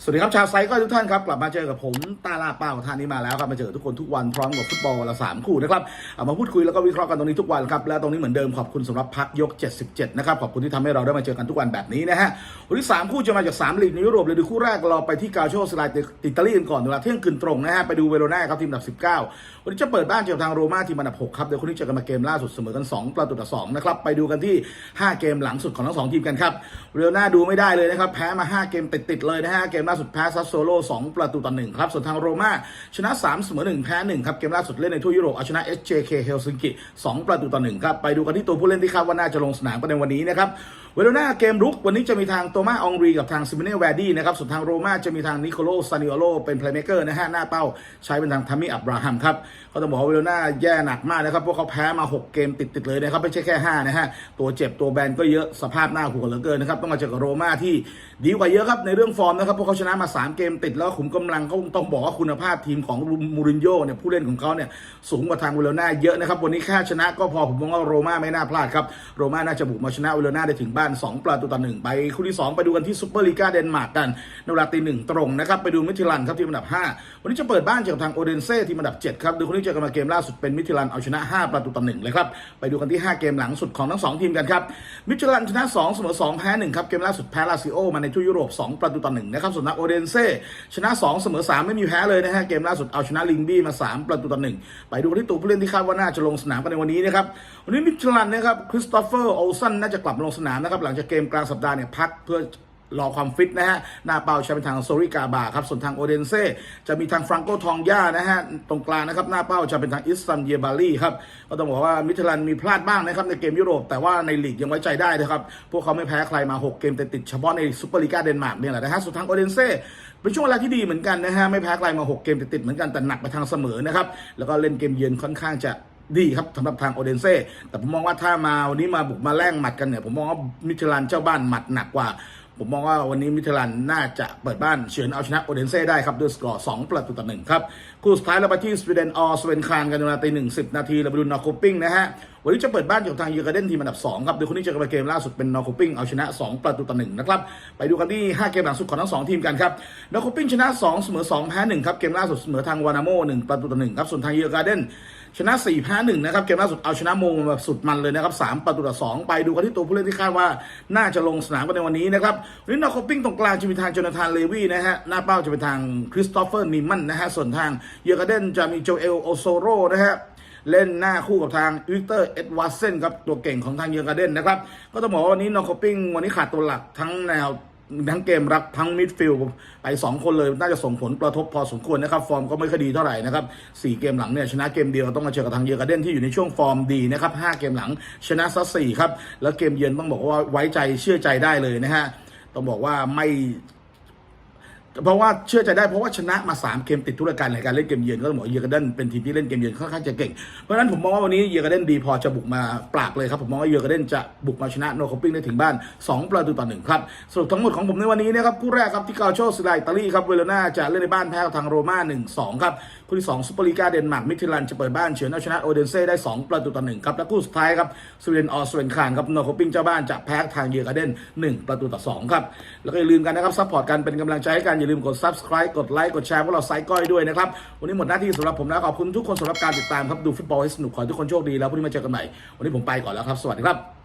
สวัสดีครับชาวไซก็ทุกท่านครับกลับมาเจอกับผมตาลาเป้าท่านนี้มาแล้วครับมาเจอทุกคนทุกวันพร้อมกับฟุตบอลวันละสามคู่นะครับเอามาพูดคุยแล้วก็วิเคราะห์กันตรงนี้ทุกวันครับและตรงนี้เหมือนเดิมขอบคุณสำหรับพักยก 77 นะครับขอบคุณที่ทำให้เราได้มาเจอกันทุกวันแบบนี้นะฮะวันที่สามคู่จะมาจากสามลีกในยุโรปเลยดูคู่แรกเราไปที่กาโชสไลน์อิตาลีกันก่อนเวลาเที่ยงคืนตรงนะฮะไปดูเวโรนาครับทีมอันดับ 19 วันนี้จะเปิดบ้านเจอกับทางโรม่าทีมอันดับ6ครับเดี๋ยวคนนี้เจอกันมาเกมล่าสุดเสมอกัน 2 ประตูต่อ2นะครับไปดูกันที่ 5 เกมหลังสุดของทั้งสองทีมกันครับเวโรนาดูไม่ได้เลยนะครับแพ้มา 5 เกมติดๆเลยนะฮะเกมล่าสุดแพ้ซัสโซโล2ประตูต่อ1ครับส่วนทางโรม่าชนะ 3 เสมอ 1 แพ้ 1 ครับ เกมล่าสุดเล่นในทั่วยุโรปเอาชนะ SJK เฮลซิงกิ 2 ประตูต่อ1ครับ ไปดูกันที่ตัวผู้เล่นที่คาดว่าน่าจะลงสนามกันในวันนี้นะครับเวโรนาเกมรุกวันนี้จะมีทางโตมาอองรีกับทางซิมิเน่แวร์ดี้นะครับส่วนทางโรม่าจะมีทางนิโคโลซานิโอโลเป็นเพลย์เมเกอร์นะฮะหน้าเป้าใช้เป็นทางทามิอับราฮัมครับก็ต้องบอกว่าเวโรนาแย่หนักมากนะครับพวกเขาแพ้มา 6 เกมติดๆเลยนะครับไม่ใช่แค่ 5 นะฮะตัวเจ็บตัวแบนก็เยอะสภาพหน้าหัวเหลือเกินนะครับต้องมาเจอกับโรม่าที่ดีกว่าเยอะครับในเรื่องฟอร์มนะครับพวกเขาชนะมา 3 เกมติดแล้วขุมกำลังเขาต้องบอกว่าคุณภาพทีมของมูรินโญ่เนี่ยผู้เล่นของเขาเนี่ยสูงกว่าทางเวโรนาเยอะนะครับวันนี้แค่ชนะก็พอผมมองว่าโรม่าไม่น่าพลาดครับโรม่าน่าจะบุกมาชนะเวโรนาได้ถึงบ้าน 2 ประตูต่อหนึ่งไปคู่ที่ 2 ไปดูกันที่ซูเปอร์ลีกาเดนมาร์กกันในเวลาตีหนึ่งตรงนะครับไปดูมิทิลันครับทีมอันดับ 5 วันนี้จะเปิดบ้านเจอกับทางโอเดนเซ่ทีมอันดับ 7 ครับดูคนนี้เจอกันมาเกมล่าสุดเป็นมิทิลันเอาชนะ 5 ประตูต่อหนึ่งเลยครับไปดูกันที่ 5 เกมหลังสุดของทั้ง 2 ทีมกันครับมิทิลันชนะ2เสมอ2แพ้1ครับเกมล่าสุดแพ้ลาซิโอมาในทัวยุโรป2ประตูต่อหนึ่งนะครับส่วนทางโอเดนเซ่ชนะ 2 เสมอ 3 ไม่มีแพ้เลยนะฮะ เกมล่าสุดเอาชนะลิงบี้มา 3 ประตูต่อหนึ่งไปดูที่ตัวผู้เล่นที่คาดว่าน่าจะลงสนามกันในวันนี้นะครับ วันนี้มิชลันนะครับคริสโตเฟอร์โอลสันน่าจะกลับมาลงสนามนะครับหลังจากเกมกลางสัปดาห์เนี่ยพักเพื่อ รอความฟิตนะฮะหน้าเป้าจะเป็นทางโซริกาบาครับส่วนทางโอเดนเซ่จะมีทางฟรังโกทองย่านะฮะตรงกลางนะครับหน้าเป้าจะเป็นทางอิสตันเยบาลีครับก็ต้องบอกว่ามิทลันมีพลาดบ้างนะครับในเกมยุโรป แต่ว่าในลีกยังไว้ใจได้นะครับพวกเขาไม่แพ้ใครมา 6 เกมติดเฉพาะในซูเปอร์ลีกาเดนมาร์กเนี่ยแหละนะฮะส่วนทางโอเดนเซ่เป็นช่วงเวลาที่ดีเหมือนกันนะฮะไม่แพ้ใครมา 6 เกมติดเหมือนกันแต่หนักไปทางเสมอนะครับแล้วก็เล่นเกมเยือนค่อนข้างจะดีครับสำหรับทางโอเดนเซ่แต่ผมมองว่าถ้ามาวันนี้มาบุกมาแล่งหมัดกันเนี่ยผมมองว่ามิชลันเจ้าบ้านหมัดหนักกว่า ผมมองว่าวันนี้มิชลันน่าจะเปิดบ้านเฉือนเอาชนะโอเดนเซ่ได้ครับด้วยสกอร์2ประตูต่อหนึ่งครับคู่สุดท้ายเราไปที่สวีเดนออสเวนคานกันในเวลาตีหนึ่งสิบนาทีเราไปดูนอร์โคปิ้งนะฮะ วันนี้จะเปิดบ้านอยู่ทางยอร์กาเดนทีมอันดับ2ครับโดยคนนี้เจอกันเกมล่าสุดเป็นนอร์โคปิ้งเอาชนะ 2 ประตูต่อหนึ่งนะครับไปดูกันที่ 5 เกมหลังสุดของทั้ง 2 ทีมกันครับนอร์โคปิ้งชนะ 2 เสมอ 2 แพ้ 1 ครับ เกมล่าสุดเสมอทางวานาโม1ประตูต่อหนึ่งครับส่วนทางยอร์กาเดนชนะ4แพ้1นะครับเกมล่าสุดเอาชนะโมงแบบสุดมันเลยนะครับ3ประตูต่อ2ไปดูกันที่ตัวผู้เล่นที่คาดว่าน่าจะลงสนามกันในวันนี้นะครับวันนี้นอร์โคปิ้งตรงกลางจะมีทางโจนาธานเลวีนะฮะหน้าเป้าจะเป็นทางคริสโตเฟอร์นิมันนะฮะส่วนทางเยอร์กาเดนจะมีโจเอลโอโซโรนะฮะ เล่นหน้าคู่กับทางวิกเตอร์เอ็ดวาร์เซนครับตัวเก่งของทางเยอร์กาเดนนะครับ ก็ต้องบอกว่าวันนี้นอร์โคปิ้งวันนี้ขาดตัวหลักทั้งแนวทั้งเกมรับทั้งมิดฟิลด์ไป 2 คนเลย น่าจะส่งผลกระทบพอสมควรนะครับ ฟอร์มก็ไม่ค่อยดีเท่าไหร่นะครับ4เกมหลังเนี่ยชนะเกมเดียวต้องมาเจอกับทางเยอร์กาเดนที่อยู่ในช่วงฟอร์มดีนะครับ5เกมหลังชนะซะสี่ครับ แล้วเกมเยือนต้องบอกว่าไว้ใจเชื่อใจได้เลยนะฮะต้องบอกว่าไม่ เพราะว่าเชื่อใจได้เพราะว่าชนะมา3เกมติดทุกรการในการเล่นเกมเยือนก็ต้องบอกเยอร์กเดนเป็นทีมที่เล่นเกมเยือนค่อนข้างจะเก่ง เพราะฉะนั้นผมมองว่าวันนี้เยอร์กเดนดีพอจะบุกมาปราบเลยครับ ผมมองว่าเยอร์กเดนจะบุกมาชนะโนคอปปิ้งได้ถึงบ้าน 2 ประตูต่อหนึ่งครับสรุปทั้งหมดของผมในวันนี้นะครับคู่แรกครับที่กาโชซิลาอิตาลีครับเวโรนาจะเล่นในบ้านแพ้ทางโรม่า1-2ครับคู่ที่2ซูเปอร์ลีกาเดนมาร์กมิทิลันจะเปิดบ้านเฉือนเอาชนะโอเดนเซ่ได้ 2 ประตูต่อหนึ่งครับและคู่สุดท้ายครับสวีเดนออสเวนคานครับโนคอปปิ้งเจ้าบ้านจะแพ้ทางเยอร์กเดน1 ประตูต่อสองครับแล้วก็อย่าลืมกันนะครับซัพพอร์ตกันเป็นกำลังใจให้กันอย่าลืมกด subscribe กดไลค์กดแชร์พวกเราไซก้อยด้วยนะครับ วันนี้หมดหน้าที่สำหรับผมแล้วขอบคุณทุกคนสำหรับการติดตามครับดูฟุตบอลให้สนุกขอให้ทุกคนโชคดีแล้วพรุ่งนี้มาเจอกันใหม่วันนี้ผมไปก่อนแล้วครับสวัสดีครับ